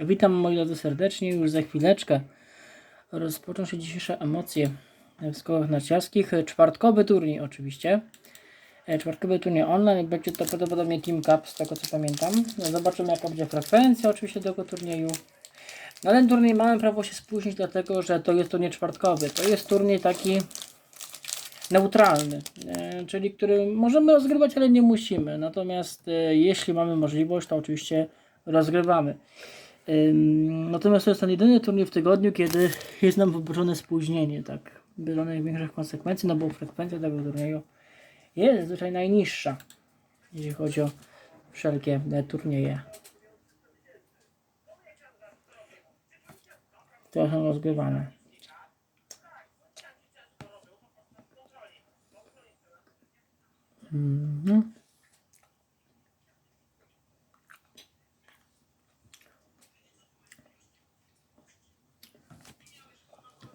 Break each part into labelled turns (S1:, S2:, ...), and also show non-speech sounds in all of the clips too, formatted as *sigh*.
S1: Witam moi drodzy serdecznie. Już za chwileczkę rozpoczną się dzisiejsze emocje w szkołach narciarskich. Czwartkowy turniej oczywiście. Czwartkowy turniej online. Będzie to prawdopodobnie Team Cup z tego co pamiętam. Zobaczymy jaka będzie frekwencja oczywiście tego turnieju. Na ten turniej mamy prawo się spóźnić dlatego, że to jest turniej czwartkowy. To jest turniej taki neutralny, e, czyli który możemy rozgrywać, ale nie musimy. Natomiast e, jeśli mamy możliwość, to oczywiście rozgrywamy. Natomiast to jest ten jedyny turniej w tygodniu, kiedy jest nam wyboczone spóźnienie, tak, bez największych konsekwencji, no bo frekwencja tego turnieju jest zazwyczaj najniższa, jeśli chodzi o wszelkie e, turnieje. które są rozgrywane. Mhm.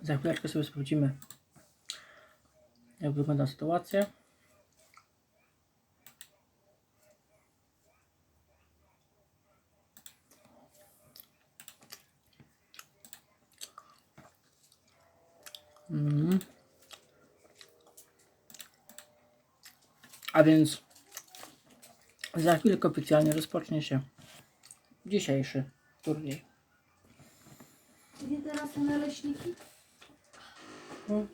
S1: Za chwileczkę sobie sprawdzimy, jak wygląda sytuacja. A więc za chwilkę oficjalnie rozpocznie się dzisiejszy turniej.
S2: Gdzie teraz są naleśniki?
S1: No.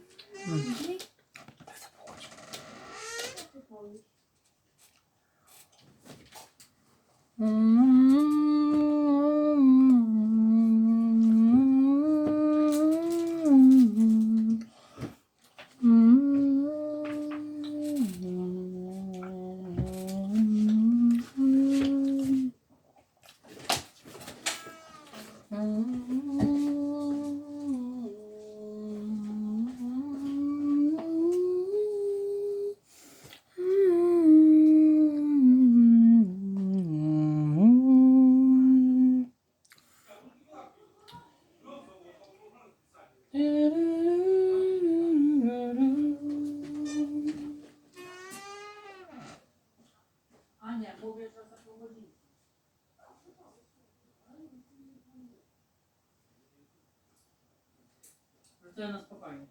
S1: Wrzucę na spokojnie.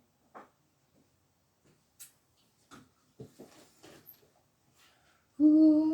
S1: Kurwa.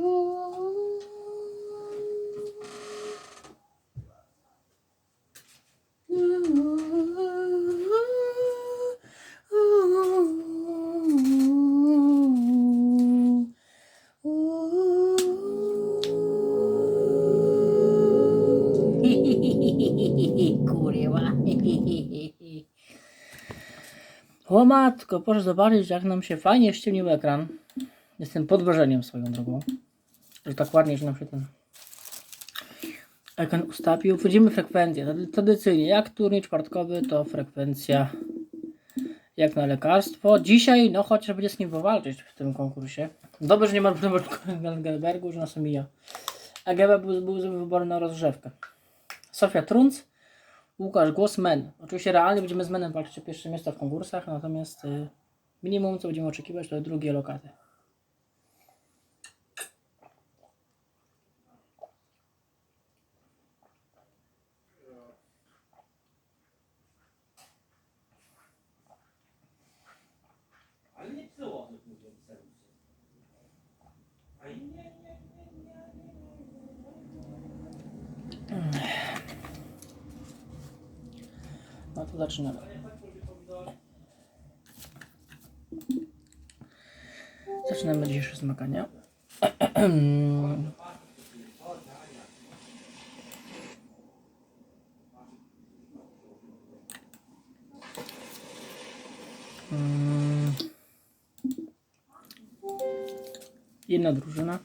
S1: Matko, proszę zobaczyć jak nam się fajnie ściemnił ekran. Jestem pod wrażeniem swoją drogą. Że tak ładnie, że nam się ten ekran ustawił. Wchodzimy frekwencję. Tradycyjnie, jak turniej czwartkowy, to frekwencja jak na lekarstwo. Dzisiaj, no chociaż będzie z nim powalczyć w tym konkursie. Dobrze, że nie ma *laughs* Gelbergu, że nas omija. A Geba był, był wybory na rozgrzewkę. Sofia Trunc, Łukasz Głos, Men. Oczywiście realnie będziemy z Menem walczyć o pierwsze miejsca w konkursach, natomiast y, minimum co będziemy oczekiwać to drugie lokaty.
S3: Ale nie było, mówię, serwisie. A i nie, nie, nie, nie, nie,
S1: No zaczynamy. Zaczynamy dzisiejsze zmagania. Jedna drużyna.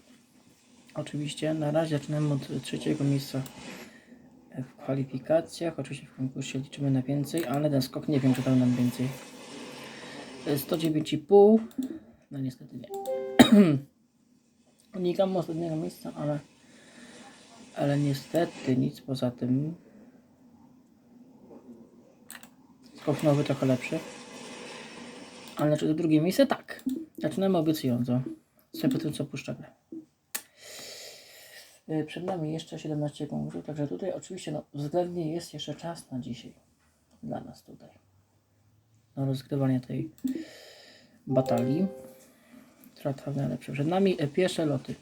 S1: Oczywiście na razie zaczynamy od trzeciego miejsca kwalifikacjach. Oczywiście w konkursie liczymy na więcej, ale ten skok nie wiem, czy dał nam więcej. To jest 109,5. No niestety nie. *clears throat* Unikam ostatniego miejsca, ale ale niestety nic poza tym. Skok nowy trochę lepszy. Ale znaczy drugie miejsce tak. Zaczynamy obiecująco. po tym co puszcza grę. Y, Przed nami jeszcze 17 konkursów, także tutaj oczywiście no, względnie jest jeszcze czas na dzisiaj. Dla nas tutaj. Na rozgrywanie tej batalii. Która trwa najlepsze. Przed nami e, pierwsze loty.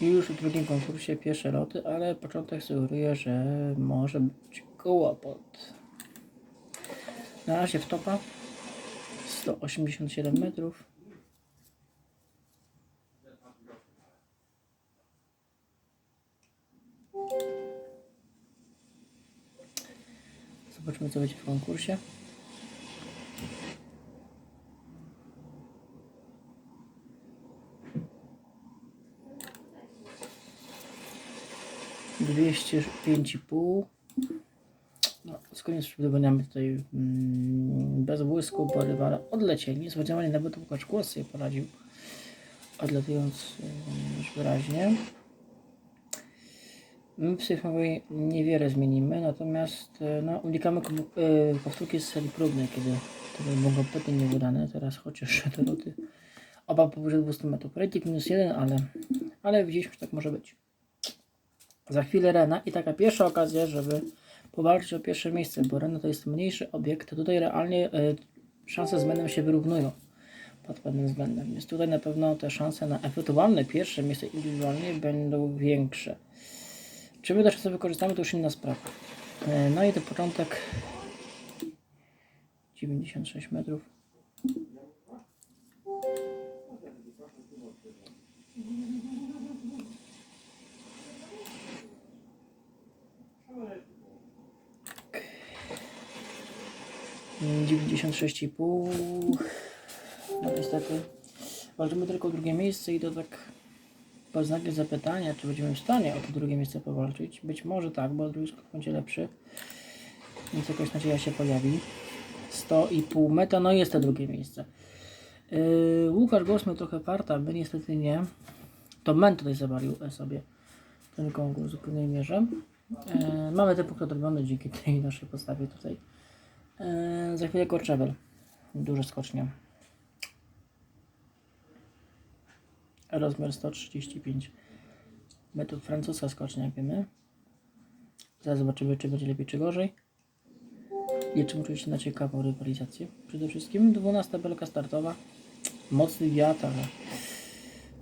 S1: I już w drugim konkursie pierwsze loty, ale początek sugeruje, że może być kołopot. Na razie w topa 187 metrów. Co będzie w konkursie. Dwieście pięć i pół. No, z koniec przybudowaniami tutaj mm, bez błysku, bo odlecieli. Niespodziewanie nawet Łukasz Głos sobie poradził, odlatując mm, już wyraźnie. My w Syfowej niewiele zmienimy, natomiast e, no, unikamy e, powtórki z serii próbnej, kiedy to były kompletnie nieudane. Teraz chociaż *laughs* te loty oba powyżej 200 metrów. Rating minus jeden, ale, ale widzieliśmy, że tak może być. Za chwilę Rena i taka pierwsza okazja, żeby powalczyć o pierwsze miejsce, bo Rena to jest mniejszy obiekt. Tutaj realnie e, szanse Benem się wyrównują pod pewnym względem. Więc tutaj na pewno te szanse na ewentualne pierwsze miejsce indywidualnie będą większe. Czy my te szanse wykorzystamy, to już inna sprawa. E, No i to początek 96 metrów. Mm, 96,5 No niestety walczymy tylko o drugie miejsce i to tak pod znakiem zapytania, czy będziemy w stanie o to drugie miejsce powalczyć. Być może tak, bo drugi skok będzie lepszy. Więc jakaś nadzieja się pojawi. 100,5 meta, no i jest to drugie miejsce. Yy, Łukasz Głos miał trochę farta, my niestety nie. To Men tutaj zawalił e, sobie ten konkurs w pełnej mierze. Yy, mamy te punkty odrobione dzięki tej naszej postawie tutaj. Yy, za chwilę Korczewel. Duże skocznie. Rozmiar 135 metrów. Francuska skocznia, jak wiemy. Zaraz zobaczymy, czy będzie lepiej, czy gorzej. Liczymy oczywiście na ciekawą rywalizację. Przede wszystkim 12 belka startowa. Mocny wiatr, ale,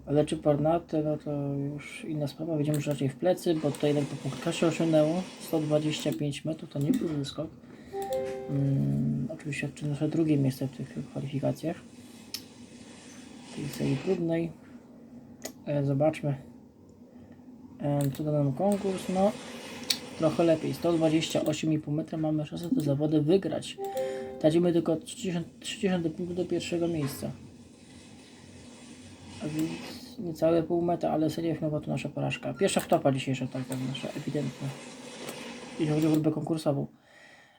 S1: ale czy pornate, no to już inna sprawa. Widzimy, że raczej w plecy, bo tutaj jeden punkt się osiągnęło. 125 metrów to nie był skok. Mm, oczywiście nasze drugie miejsce w tych kwalifikacjach. Tej serii próbnej. E, zobaczmy. Co da nam konkurs? No, trochę lepiej. 128,5 metra mamy szansę te zawody wygrać. Tracimy tylko 30, 30 punktów do pierwszego miejsca. A więc niecałe pół metra, ale seria finałowa to nasza porażka. Pierwsza wtopa dzisiejsza, tak, tak nasza ewidentna. Jeśli chodzi o grupę konkursową.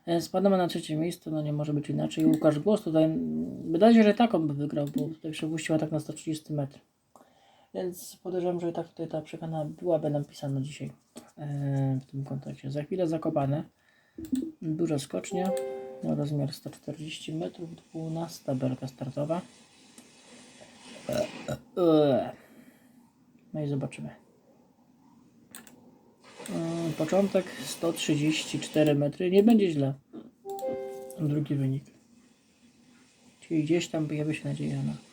S1: E, Spadamy na trzecie miejsce, no nie może być inaczej. Łukasz Głos tutaj, wydaje się, że tak on by wygrał, bo tutaj przepuściła tak na 130 metrów. Więc podejrzewam, że tak tutaj ta przekana byłaby napisana dzisiaj e, w tym kontekście. Za chwilę zakopane. Duża skocznia. Rozmiar 140 metrów, 12 belka startowa. E, e. No i zobaczymy. Początek 134 metry. Nie będzie źle. Drugi wynik. Czyli gdzieś tam pojawia się nadzieja na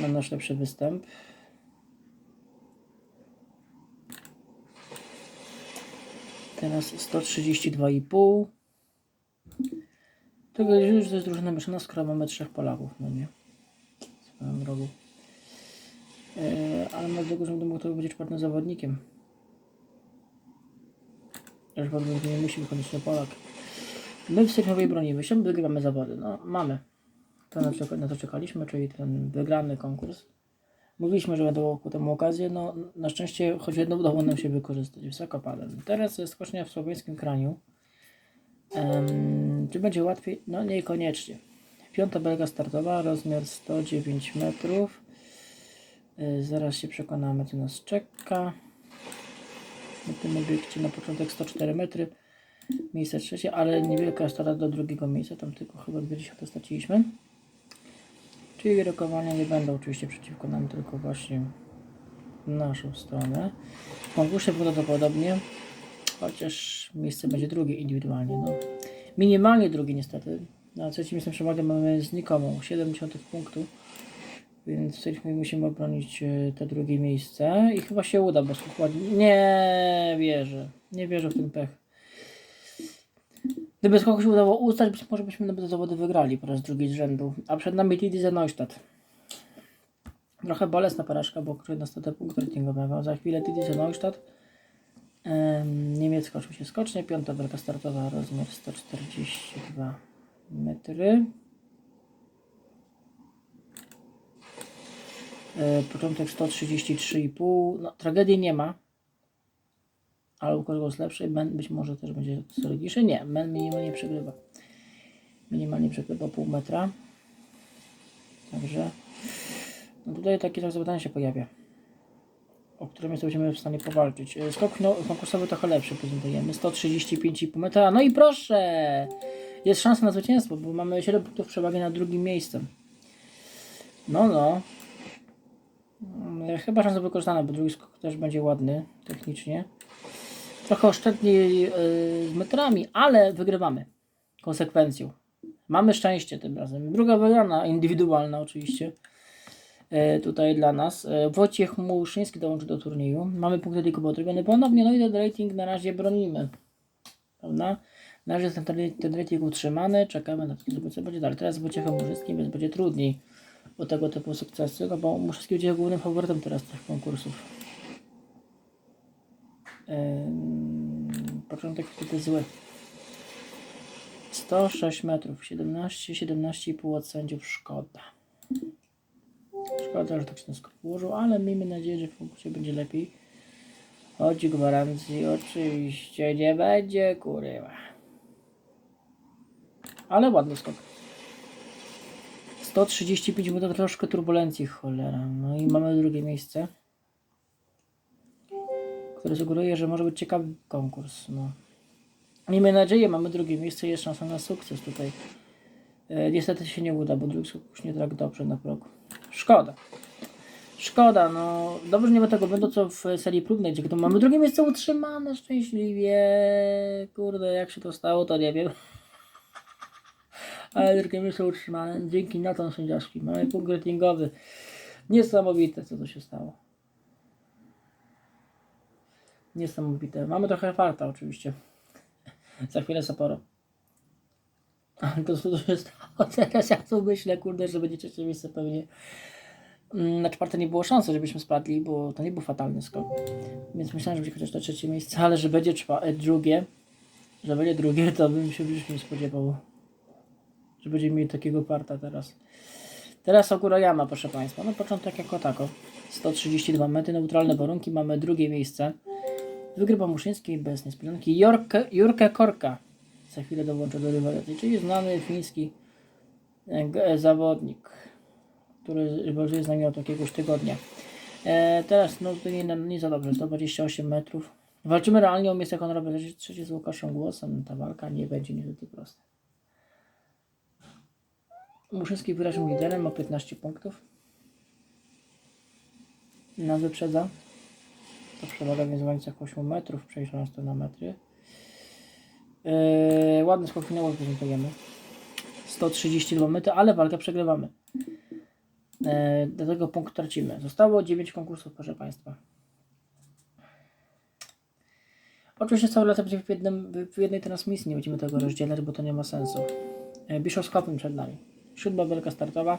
S1: na nasz lepszy występ. Teraz 132,5. Tego już to jest drużyna mieszana, skoro mamy trzech Polaków, no nie? Swoją drogą. E, ale ma tego, że będę mógł to być czwartym zawodnikiem. Już nie musi wychodzić na Polak. My w sierpniowej bronimy się, wygramy zawody. No, mamy. To na, czeka- na to czekaliśmy, czyli ten wygrany konkurs. Mówiliśmy, że będą ku temu okazje. No, na szczęście choć jedno udało nam się wykorzystać. Wysoko padem. Teraz jest skocznia w słoweńskim kraniu. Em, czy będzie łatwiej? No niekoniecznie. Piąta belga startowa, rozmiar 109 metrów. Y, zaraz się przekonamy, co nas czeka. Na tym obiekcie na początek 104 metry. Miejsce trzecie, ale niewielka strata do drugiego miejsca. Tam tylko chyba 20 straciliśmy. Rokowania nie będą oczywiście przeciwko nam, tylko właśnie w naszą stronę. W konkursie prawdopodobnie, chociaż miejsce będzie drugie indywidualnie. No. Minimalnie drugie niestety. Na trzecim miejscu przewagę mamy znikomą, 70 punktów. Więc tutaj musimy obronić e, te drugie miejsce i chyba się uda, bo składnie. Nie wierzę. Nie wierzę w ten pech. Gdyby skok się udało ustać, być może byśmy nawet zawody wygrali po raz drugi z rzędu. A przed nami Didi za Neustadt. Trochę bolesna porażka, bo na stratę punktu ratingowego. Za chwilę Didi za Neustadt. Em, Niemiecka oczywiście skocznie. Piąta walka startowa, rozmiar 142 metry. E, Początek 133,5. No, tragedii nie ma. Ale u kogoś lepszy. Men być może też będzie solidniejszy. Nie, Men minimalnie przegrywa. Minimalnie przegrywa pół metra. Także no tutaj takie tak zadanie się pojawia. O którym jeszcze będziemy w stanie powalczyć. E, Skok no, konkursowy trochę lepszy prezentujemy. 135,5 metra. No i proszę! Jest szansa na zwycięstwo, bo mamy 7 punktów przewagi na drugim miejscem. No, no. Mm, Chyba szansa wykorzystana, bo drugi skok też będzie ładny technicznie. Trochę oszczędniej yy, z metrami, ale wygrywamy konsekwencją. Mamy szczęście tym razem. Druga wygrana, indywidualna oczywiście. E, tutaj dla nas. E, Wojciech Muszyński dołączy do turnieju. Mamy punkty liku odrobiony ponownie. No i ten rating na razie bronimy. Prawda? Na razie jest ten, ten rating utrzymany. Czekamy na to, co będzie dalej. Teraz z Wojciechem Muszyńskim więc będzie trudniej o tego typu sukcesy, no bo Muszyński będzie głównym faworytem teraz tych konkursów. Początek wtedy zły. 106 metrów, 17, 17,5 od sędziów, szkoda. Szkoda, że tak się ten skok położył, ale miejmy nadzieję, że w konkursie będzie lepiej. Chodź gwarancji, oczywiście nie będzie, kurywa. Ale ładny skok. 135 minut, troszkę turbulencji, cholera. No i mamy drugie miejsce, które sugeruje, że może być ciekawy konkurs. No. Miejmy nadzieję, mamy drugie miejsce, jest szansa na sukces tutaj. E, niestety się nie uda, bo drugi skok już nie tak dobrze na progu. Szkoda. Szkoda, no dobrze nie ma tego będą co w serii próbnej, gdzie to mamy drugie miejsce utrzymane szczęśliwie. Kurde, jak się to stało, to nie wiem. Ale drugie miejsce utrzymane dzięki natom sędziowskim. Mamy punkt ratingowy. Niesamowite, co to się stało. Niesamowite. Mamy trochę farta oczywiście. Za chwilę Sapporo. Ale to to się stało *laughs* teraz? Ja tu myślę, kurde, że będzie trzecie miejsce pewnie. Mm, Na czwarte nie było szansy, żebyśmy spadli, bo to nie był fatalny skok. Więc myślałem, że będzie chociaż to trzecie miejsce, ale że będzie e, drugie, że będzie drugie, to bym się już nie spodziewał. Że będziemy mieli takiego parta teraz. Teraz Okurayama, proszę Państwa. No początek jako tako. 132 metry, neutralne warunki, mamy drugie miejsce. Wygrywa Muszyński bez niespodzianki. Jorke, Jurke Korka. Za chwilę dołączę do rywalizacji, czyli znany fiński e, e, zawodnik, który rywalizuje z nami od jakiegoś tygodnia. E, teraz no to nie, nie za dobrze, 128 metrów. Walczymy realnie o miejsce honorowe trzecie- z Łukaszem Głosem. Ta walka nie będzie niestety prosta. Muszyński wyraził liderem, ma 15 punktów. Nas wyprzedza. To przewaga więc w granicach 8 metrów, przejrzałem to na metry. Yy, ładny skok finałowy prezentujemy. 132 metry, ale walkę przegrywamy. Yy, dlatego punkt tracimy. Zostało 9 konkursów, proszę Państwa. Oczywiście całe lata będzie w, jednym, w jednej transmisji, nie będziemy tego rozdzielać, bo to nie ma sensu. Yy, Bischofshofen przed nami. Siódma belka startowa.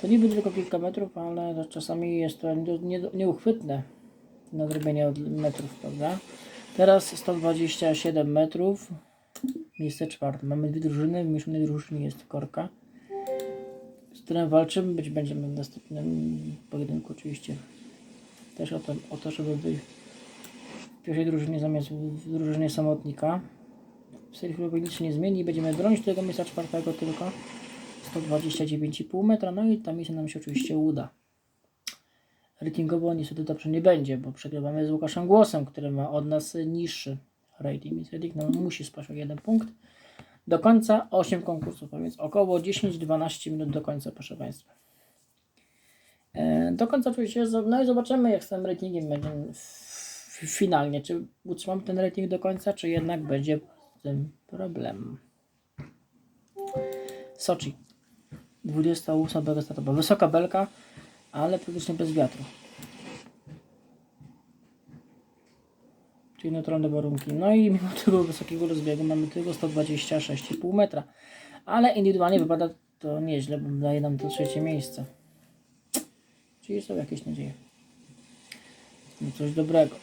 S1: To niby tylko kilka metrów, ale to czasami jest to nie, nie, nieuchwytne nadrobienie od metrów, prawda? Teraz 127 metrów. Miejsce czwarte. Mamy dwie drużyny. W mieszanej drużynie jest korka z którym walczymy. Być będziemy w następnym pojedynku oczywiście też o to, o to żeby być w pierwszej drużynie zamiast w drużynie samotnika. W serii chwilowej nic się nie zmieni. Będziemy bronić tego miejsca czwartego tylko. 129,5 metra. No i ta misja nam się oczywiście uda. Ratingowo niestety dobrze nie będzie, bo przegrywamy z Łukaszem Głosem, który ma od nas niższy rating. Więc rating nam musi spaść o jeden punkt. Do końca 8 konkursów, a więc około 10-12 minut do końca, proszę Państwa. E, Do końca oczywiście, no i zobaczymy jak z tym ratingiem będzie finalnie, czy utrzymamy ten rating do końca, czy jednak będzie z tym problem. Soczi. 28 belka startowa. Wysoka belka, ale praktycznie bez wiatru. Czyli neutralne warunki. No i mimo tego wysokiego rozbiegu mamy tylko 126,5 metra. Ale indywidualnie wypada to nieźle, bo daje nam to trzecie miejsce. Czyli są jakieś nadzieje. No coś dobrego.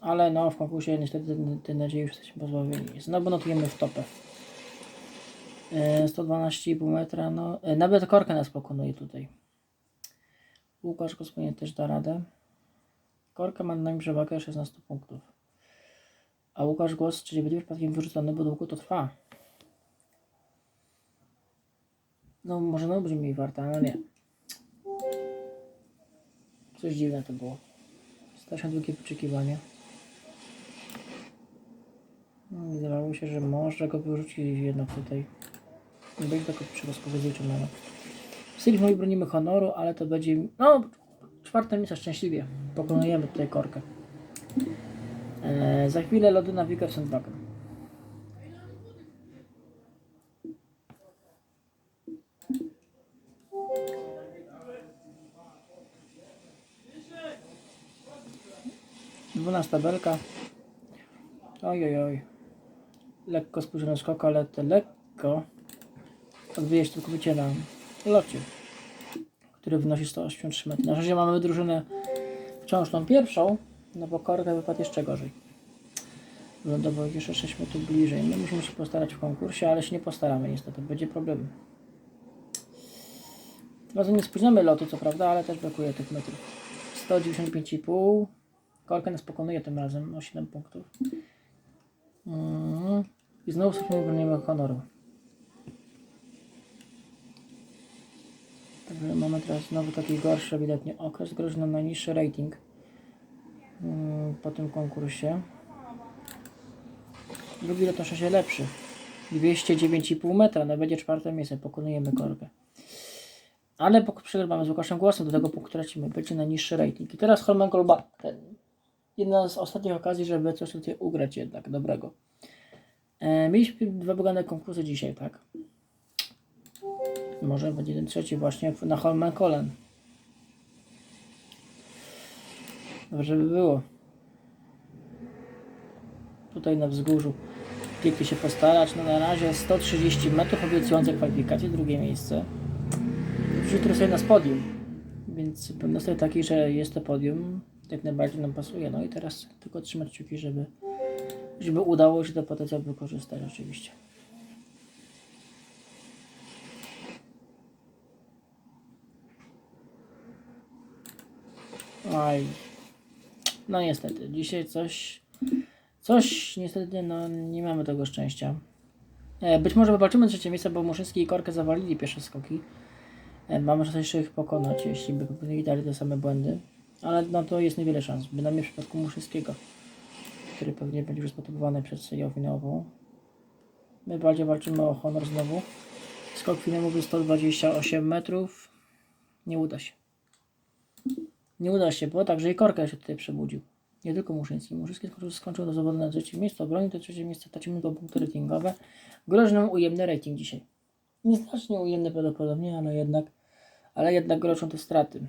S1: Ale no w konkursie niestety tej nadziei już jesteśmy pozbawieni. Znowu notujemy w topę. E, 112,5 metra, no e, nawet korkę nas pokonuje tutaj. Łukasz Kosponie też da radę. Korka ma na nim przewagę 16 punktów. A Łukasz Głos, czyli będzie przypadkiem wyrzucony, bo długo to trwa. No może no będzie mniej warta, ale nie. Coś dziwne to było. Strasznie długie wyczekiwanie. No, wydawało się, że może go wyrzucić jednak tutaj. Będzie tylko przyrozpowiedzi mamy. W Sylwii moi bronimy honoru, ale to będzie... No, czwarte miejsce szczęśliwie. Pokonujemy tutaj korkę. Eee, za chwilę lody na Wika w Sandbacken. Dwunasta belka. Oj, oj, oj. Lekko spóźniony skok, ale to lekko odbije się całkowicie na locie, który wynosi 183 metry. Na razie mamy drużynę wciąż tą pierwszą, no bo korka wypadł jeszcze gorzej. Wylądował jeszcze 6 metrów bliżej. My musimy się postarać w konkursie, ale się nie postaramy niestety, będzie problem. Tym razem nie spóźniamy lotu, co prawda, ale też brakuje tych metrów. 195,5. Korka nas pokonuje tym razem o 7 punktów. Mm. I znowu sobie bronimy honoru. Mamy teraz znowu taki gorszy ewidentnie okres, grozi nam najniższy rating mm, po tym konkursie. Drugi lot na szczęście lepszy. 209,5 metra, no będzie czwarte miejsce, pokonujemy korkę. Ale przegrywamy z Łukaszem Głosem, do tego punktu tracimy, będzie najniższy rating. I teraz Holman Kolba, jedna z ostatnich okazji, żeby coś tutaj ugrać jednak dobrego. E, mieliśmy dwa bogane konkursy dzisiaj, tak? Może będzie ten trzeci właśnie na Holmenkollen. Dobrze by było. Tutaj na wzgórzu pięknie się postarać. No na razie 130 metrów obiecujące kwalifikacje, drugie miejsce. Jutro sobie na podium. Więc pewność taki, że jest to podium, jak najbardziej nam pasuje. No i teraz tylko trzymać kciuki, żeby, żeby udało się to potencjał wykorzystać oczywiście. Oj. No niestety, dzisiaj coś, coś niestety no, nie mamy tego szczęścia. E, być może wywalczymy trzecie miejsce, bo Muszyński i Korkę zawalili pierwsze skoki. E, mamy szansę jeszcze ich pokonać, jeśli by popełnili dalej te same błędy. Ale no to jest niewiele szans, bynajmniej w przypadku Muszyńskiego, który pewnie będzie już spotobowany przed serią finałową. My bardziej walczymy o honor znowu. Skok finałowy 128 metrów. Nie uda się. Nie uda się, bo także i Korka się tutaj przebudził. Nie tylko Muszyński. Muszyński skończył, do zawodu na trzecim miejscu, obronił to trzecie miejsce, tracimy go punkty ratingowe. Grozi nam ujemny rating dzisiaj. Nieznacznie ujemny prawdopodobnie, ale jednak, ale jednak grożą te straty,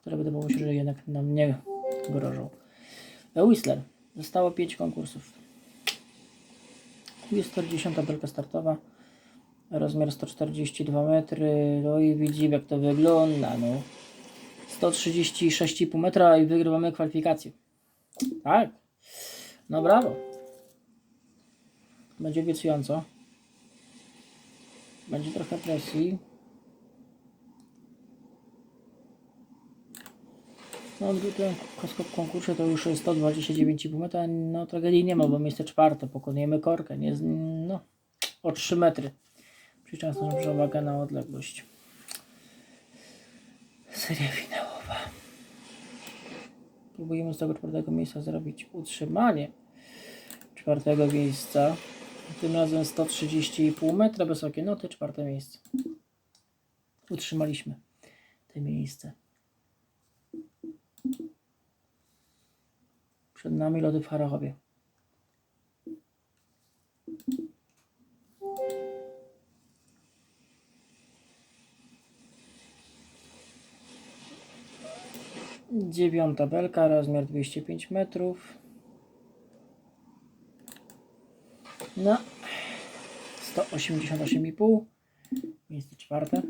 S1: które wydawało się, że jednak nam nie grożą. Whistler. Zostało 5 konkursów. Jest 40 belka startowa. Rozmiar 142 metry. No i widzimy jak to wygląda. No. 136,5 metra i wygrywamy kwalifikację. Tak. No brawo. Będzie obiecująco. Będzie trochę presji. No w tym kosko- konkursie to już jest 129,5 metra, no tragedii nie ma, bo miejsce czwarte, pokonujemy korkę, nie, no, o 3 metry. Czyli często na przewagę na odległość. Seria finałowa. Próbujemy z tego czwartego miejsca zrobić utrzymanie czwartego miejsca. Tym razem 130,5 metra wysokie noty, czwarte miejsce. Utrzymaliśmy to miejsce. Przed nami lody w Harachowie. Dziewiąta belka, rozmiar 205 metrów. No, 188,5. Miejsce czwarte.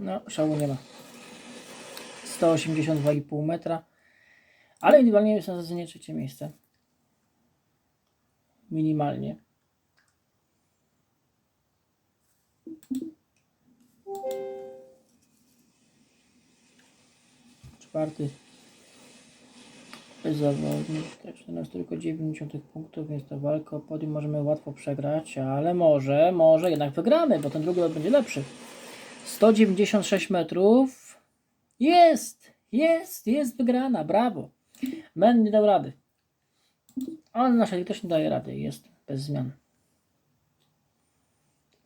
S1: No, szału nie ma. 182,5 metra. Ale indywidualnie jest na zasadzie trzecie miejsce. Minimalnie. Czwarty. Zawodnik, też na nas tylko 90 punktów, więc to walkę o podium możemy łatwo przegrać, ale może, może jednak wygramy, bo ten drugi będzie lepszy. 196 metrów. Jest! Jest! Jest wygrana! Brawo! Men nie dał rady. Ale nasza też nie daje rady. Jest bez zmian.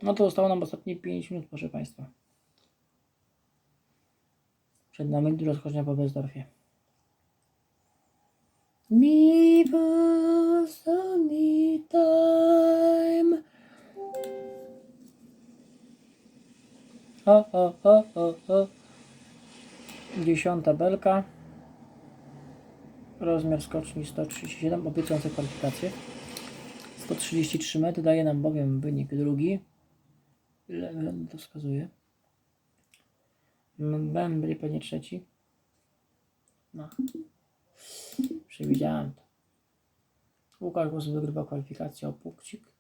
S1: No to zostało nam ostatnie 5 minut, proszę Państwa. Przed nami dużo skocznia po Bezdorfie. Me was only time. O, o, o, o, o. Dziesiąta belka. Rozmiar skoczni 137, obiecujące kwalifikacje. 133 metry daje nam bowiem wynik drugi. Ile to wskazuje? Ben byli pewnie trzeci. No. Przewidziałem to. Łukasz Głos wygrywa kwalifikację o punkcik.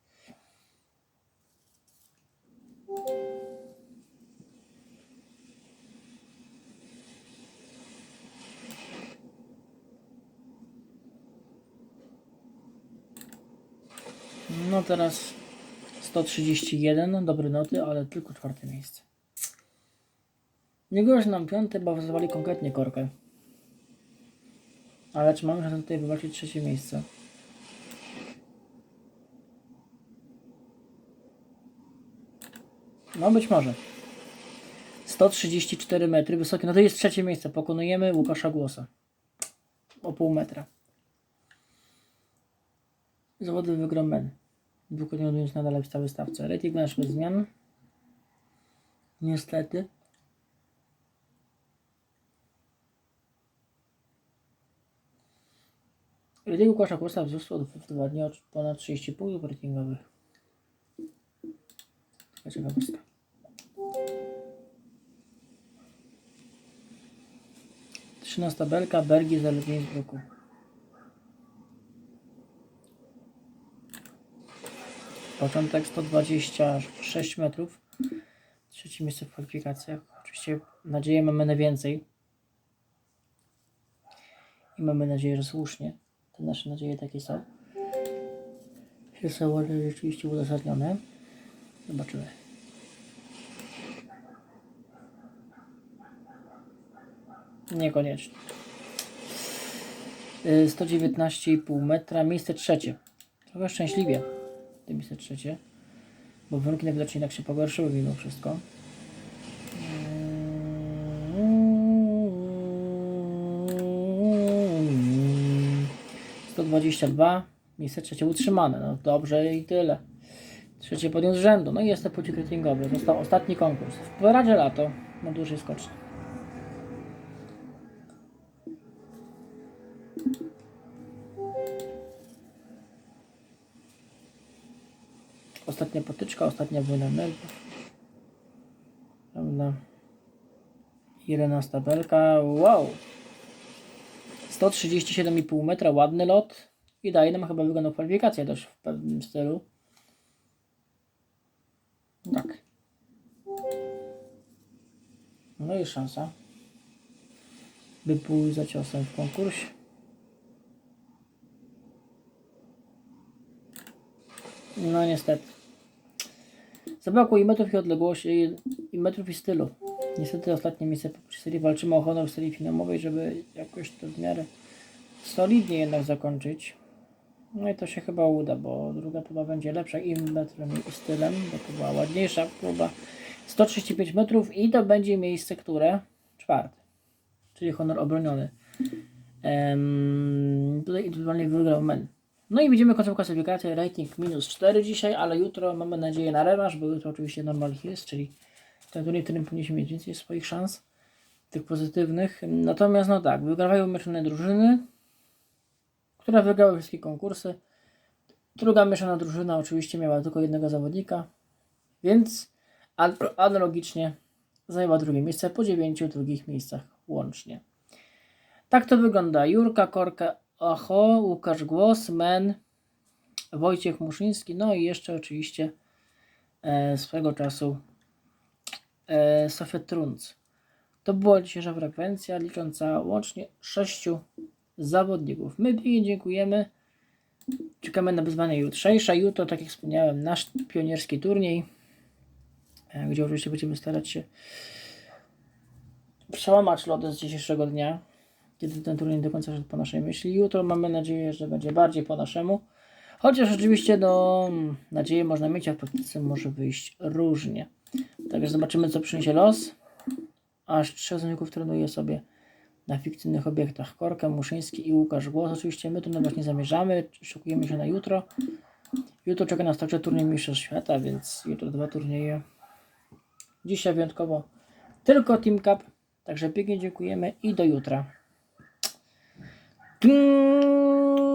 S1: No teraz 131, dobre noty, ale tylko czwarte miejsce. Nie grozi nam piąte, bo wzywali konkretnie korkę. Ale czy mamy szansę tutaj wywalczyć trzecie miejsce? No być może. 134 metry wysokie. No to jest trzecie miejsce. Pokonujemy Łukasza Głosa. O pół metra. Zawody wygrał. Lądując nadal w stałej stawce. Rating nasz bez zmian. Niestety. Rating Łukasza Głosa wzrósł od- w dwa dni o ponad 30 punktów ratingowych. Ciekawostka. Trzynasta belka, Bergi z Innsbrucku. Początek 126 metrów. Trzecie miejsce w kwalifikacjach. Oczywiście nadzieję mamy na więcej. I mamy nadzieję, że słusznie. Te nasze nadzieje takie są. Są one rzeczywiście uzasadnione? Zobaczymy. Niekoniecznie. Y, 119,5 metra, miejsce trzecie. Trochę szczęśliwie. To miejsce trzecie. Bo warunki najwidoczniej jednak się pogorszyły mimo wszystko. Mm. 122, miejsce trzecie utrzymane. No dobrze i tyle. Trzecie podium z rzędu. No i jest to pociąg ratingowy. Został ostatni konkurs. W paradzie lato na dłużej skoczni. Ostatnia wojna nerwów. prawda? 11 tabelka. Wow! 137,5 metra, ładny lot. I daje nam chyba wyglądną kwalifikację też w pewnym stylu. Tak. No i szansa, by pójść za ciosem w konkursie. No niestety. Zabrakło i metrów i odległości, i, metrów i stylu. Niestety ostatnie miejsce po serii walczymy o honor w serii finałowej, żeby jakoś to w miarę solidnie jednak zakończyć. No i to się chyba uda, bo druga próba będzie lepsza i metrem i stylem, bo to była ładniejsza próba. 135 metrów i to będzie miejsce, które? Czwarte. Czyli honor obroniony. Em, tutaj indywidualnie wygrał men. No i widzimy końcową klasyfikację, rating minus 4 dzisiaj, ale jutro mamy nadzieję na rewanż, bo jutro oczywiście normal hills, czyli ten turniej, w którym powinniśmy mieć więcej swoich szans, tych pozytywnych. Natomiast no tak, wygrywają mieszane drużyny, które wygrały wszystkie konkursy. Druga mieszana drużyna oczywiście miała tylko jednego zawodnika, więc an- analogicznie zajęła drugie miejsce po dziewięciu drugich miejscach łącznie. Tak to wygląda. Jurka, Korka, Acho, Łukasz Głos, Men, Wojciech Muszyński, no i jeszcze oczywiście e, swego czasu e, Sofia Trunc. To była dzisiejsza frekwencja licząca łącznie sześciu zawodników. My dziękujemy. Czekamy na wyzwanie jutrzejsze. Jutro, tak jak wspomniałem, nasz pionierski turniej, e, gdzie oczywiście będziemy starać się przełamać lody z dzisiejszego dnia, kiedy ten turniej do końca szedł po naszej myśli. Jutro mamy nadzieję, że będzie bardziej po naszemu. Chociaż oczywiście no, nadzieję można mieć, a w praktyce może wyjść różnie. Także zobaczymy, co przyniesie los. Aż trzech zawodników trenuje sobie na fikcyjnych obiektach. Korka, Muszyński i Łukasz Głos. Oczywiście my trenować nie zamierzamy. Szykujemy się na jutro. Jutro czeka nas także turniej Mistrzostw Świata, więc jutro dwa turnieje. Dzisiaj wyjątkowo tylko Team Cup. Także pięknie dziękujemy i do jutra. ドーン。